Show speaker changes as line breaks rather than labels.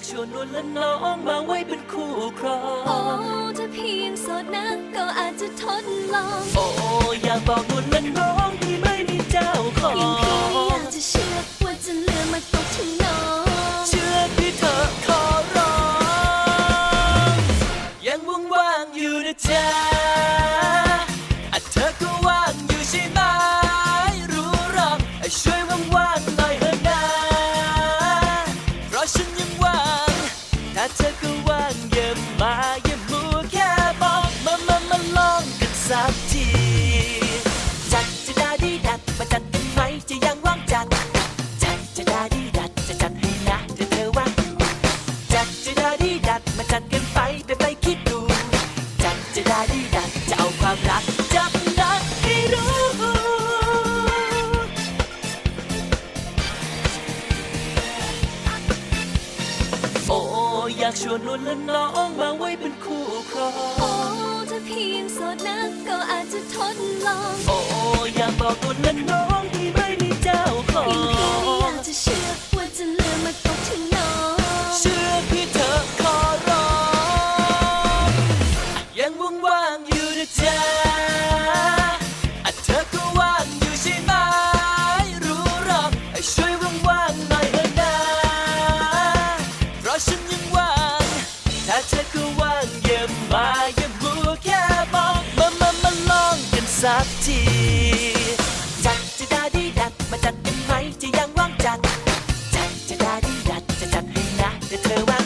ากชวนนวลและน้องมาไว้เป็นคู่ครอ
โอ้
ง
ถ้าเพียงโสดนะก็อาจจะทดลอง
โอ้อยากบอกนวลและน้องที่ไม่มีเจ้าขอ
ยิ่งพี่อยาก
ง
จะเชื่อว่าจะเลือกมาตกที่น้อง
เชื่อพี่เธอะขอร้องยังว่างๆอยู่นะจ๊ะอะเธอก็ว่างอยู่ใช่ไหมรู้หรอกอะช่วยว่างๆหน่อยเถอะนะเพราะฉันยังว่างถ้า เธอก็ว่างอย่ามาอย่ามัวแค่บอกมามามาลองกันสักทีากชวนนวลและน้องมาไว้เป็นคู่ครอโอ้งถ้าเพียงโสดนะก็อาจจะทดลอง โอ้อยากบอกนวลและน้อง มาอย่าบูแค่มอง
มามามาลองกันสักทีจัดจะได้
ดีดัดมาจัดเป็นไหมจะ
ยังว่างจัด
จัด
จะได้ดีดัดจะจัดให้นะแต่เธอว่า